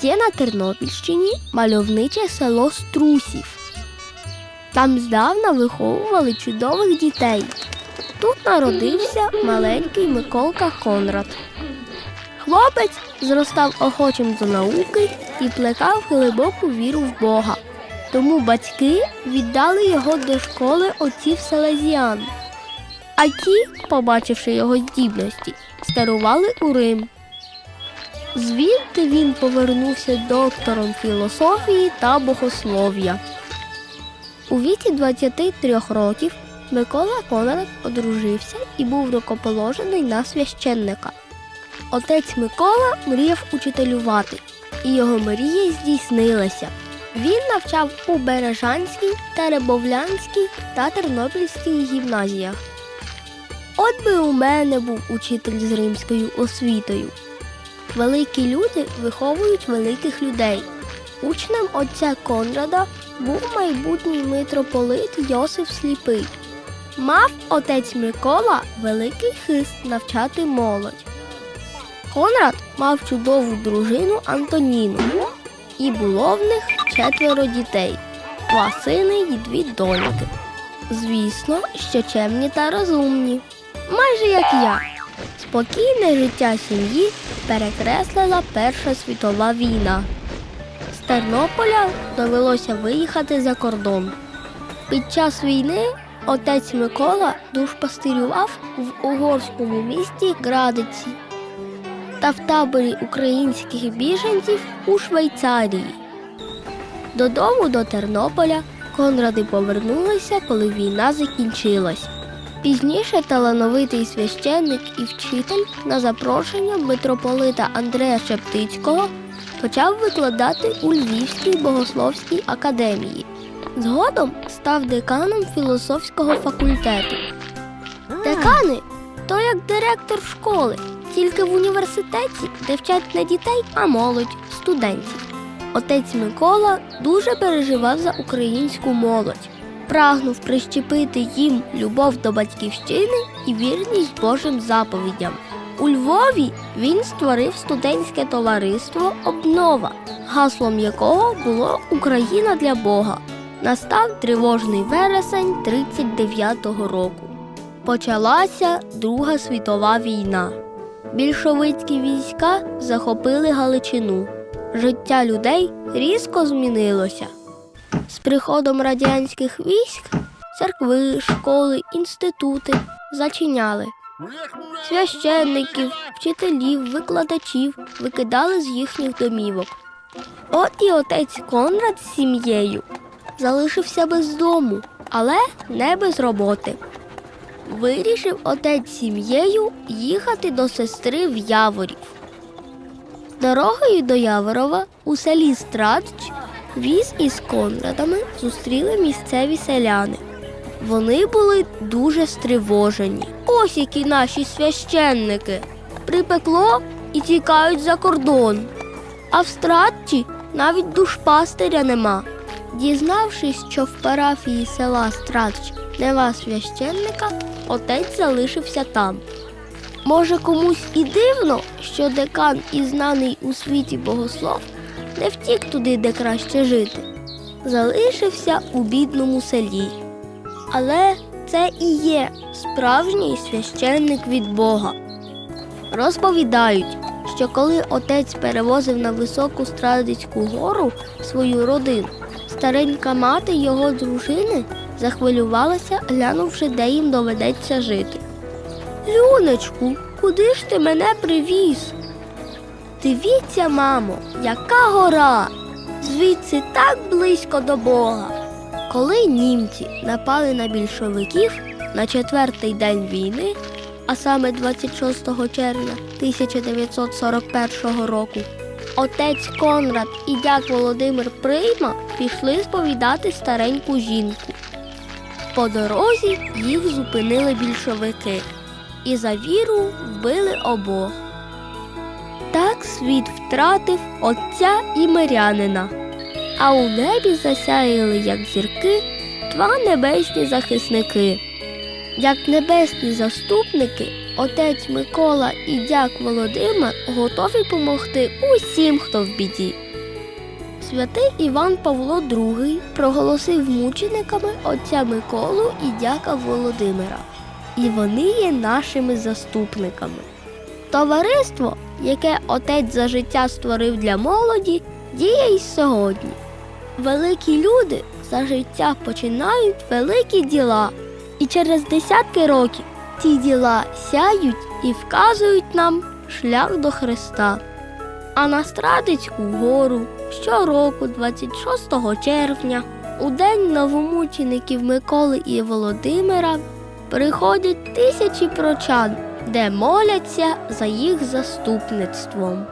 Є на Тернопільщині мальовниче село Струсів. Там здавна виховували чудових дітей. Тут народився маленький Миколка Конрад. Хлопець зростав охочим до науки і плекав глибоку віру в Бога. Тому батьки віддали його до школи отців Селезіан. А ті, побачивши його здібності, старували у Рим. Звідти він повернувся доктором філософії та богослов'я. У віці 23 років Микола Конрад одружився і був рукоположений на священника. Отець Микола мріяв учителювати, і його мрія здійснилася. Він навчав у Бережанській, Теребовлянській та Тернопільській гімназіях. От би у мене був учитель з римською освітою. Великі люди виховують великих людей. Учнем отця Конрада був майбутній митрополит Йосиф Сліпий. Мав отець Микола великий хист навчати молодь. Конрад мав чудову дружину Антоніну, і було в них четверо дітей, два сини і дві доньки. Звісно, що чемні та розумні, майже як я. Спокійне життя сім'ї перекреслила Перша світова війна. З Тернополя довелося виїхати за кордон. Під час війни отець Микола душпастирював в угорському місті Градиці та в таборі українських біженців у Швейцарії. Додому до Тернополя Конради повернулися, коли війна закінчилась. Пізніше талановитий священник і вчитель на запрошення митрополита Андрея Шептицького почав викладати у Львівській богословській академії. Згодом став деканом філософського факультету. Декани то як директор школи, тільки в університеті, де вчать не дітей, а молодь, студентів. Отець Микола дуже переживав за українську молодь, прагнув прищепити їм любов до батьківщини і вірність Божим заповідям. У Львові він створив студентське товариство Обнова, гаслом якого було Україна для Бога. Настав тривожний вересень 39-го року. Почалася Друга світова війна. Більшовицькі війська захопили Галичину. Життя людей різко змінилося. З приходом радянських військ церкви, школи, інститути зачиняли. Священників, вчителів, викладачів викидали з їхніх домівок. От і отець Конрад з сім'єю залишився без дому, але не без роботи. Вирішив отець сім'єю їхати до сестри в Яворів. Дорогою до Яворова у селі Страдч віз із Конрадами зустріли місцеві селяни. Вони були дуже стривожені. Ось які наші священники. Припекло і тікають за кордон. А в Стратчі навіть душпастиря нема. Дізнавшись, що в парафії села Стратч нема священника, отець залишився там. Може, комусь і дивно, що декан і знаний у світі богослов не втік туди, де краще жити, залишився у бідному селі. Але це і є справжній священник від Бога. Розповідають, що коли отець перевозив на високу Страдицьку гору свою родину, старенька мати його дружини захвилювалася, глянувши, де їм доведеться жити. Люнечку, куди ж ти мене привіз? Дивіться, мамо, яка гора! Звідси так близько до Бога. Коли німці напали на більшовиків на четвертий день війни, а саме 26 червня 1941 року, отець Конрад і дяк Володимир Прийма пішли сповідати стареньку жінку. По дорозі їх зупинили більшовики і за віру вбили обох. Так світ втратив отця і мирянина, а у небі засяяли, як зірки, два небесні захисники. Як небесні заступники, отець Микола і дяк Володимир готові помогти усім, хто в біді. Святий Іван Павло II проголосив мучениками отця Миколу і дяка Володимира. І вони є нашими заступниками. Товариство, яке отець за життя створив для молоді, діє й сьогодні. Великі люди за життя починають великі діла, і через десятки років ці діла сяють і вказують нам шлях до Христа. А на Страдицьку гору щороку, 26 червня, у день новомучеників Миколи і Володимира, приходять тисячі прочан, де моляться за їх заступництвом.